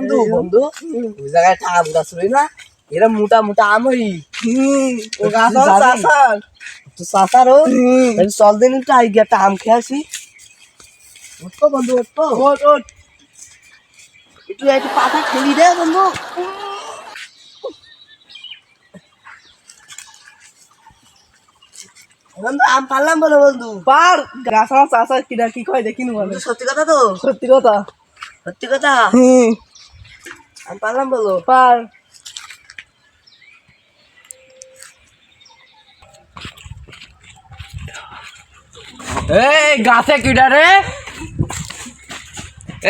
বন্ধু বন্ধু। ওই জায়গায় আম গাছ রই না? এরা মোটা মোটা আম ও গাছ তো চাচারও তাহলে চল দিন আই গিয়ে একটা আম খেয়ে আসি। উঠবো বন্ধু উঠবো ওঠ, ওঠ। একটু একটু পাতা খেলি দে বন্ধু। বন্ধু আম পারলাম বলো বন্ধু। পার। গাছ আমার কিনা কি কয় দেখি নি বন্ধু, সত্যি কথা তো? সত্যি কথা। সত্যি কথা? হুম। আম পারলাম বলো পার এই গাছে কিডা রে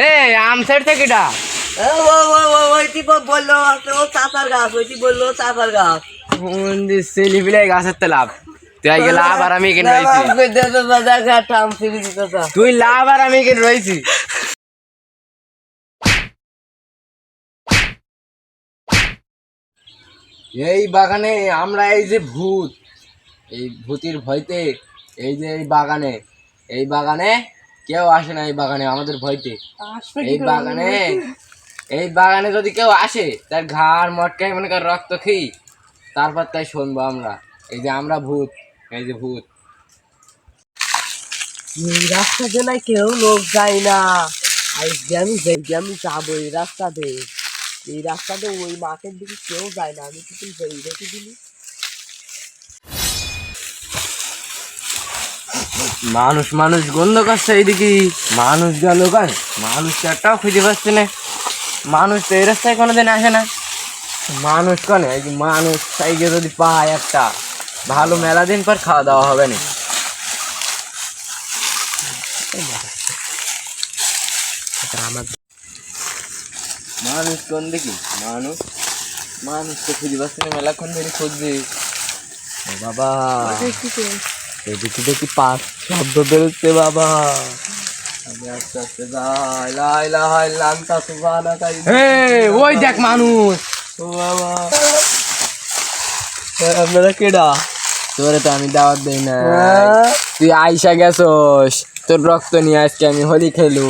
এই আম সেরছে কিডা এ, ও ও ও ওইটি বলল একটা গাছ ওইটি বলল চাচার গাছ সেলি বিলাই গাছের তো লাভ তুই লাভ আর আমি এখানে রয়েছি তুই লাভ আর আমি এখানে রয়েছি এই বাগানে আমরা এই যে ভূত এই ভূতির ভয়তে এই যে এই বাগানে এই বাগানে কেউ আসে না এই বাগানে আমাদের ভয়তে। এই বাগানে এই বাগানে যদি কেউ আসে তার ঘাড় মটকায় মনে কর রক্ত খেয়ে তারপর তাই শুনব আমরা। এই যে আমরা ভূত এই যে ভূত। রাস্তা জেলায় কেউ লোক যায় না। আমি আমি যাব এই রাস্তাতে। এই রাস্তাতে ওই মাঠের দিকে কেউ যায় না। আমি কিছু দেখি দিলি। মানুষ মানুষ গন্ধ করছে এইদিকে। মানুষ গেল কান মানুষ তো একটাও খুঁজে পাচ্ছে না। মানুষ তো এই রাস্তায় কোনোদিন আসে না। মানুষ কনে? এই যে মানুষ সাইকে যদি পায় একটা। ভালো মেলা দিন পর খাওয়া দাওয়া হবে না। মানুষ কোন দেখি মানুষ? মানুষ তো খুঁজে পাচ্ছে না মেলাক্ষণ ধরে খুঁজছি। বাবা এদিকে দেখি পাঁচ শব্দ বেরোচ্ছে বাবা। ওই দেখ মানুষ। ও বাবা। আপনারা কেডা? তোরে তো আমি দাওয়াত দেই না তুই আইসা গেছস তোর রক্ত নিয়ে আজকে আমি হোলি খেলু।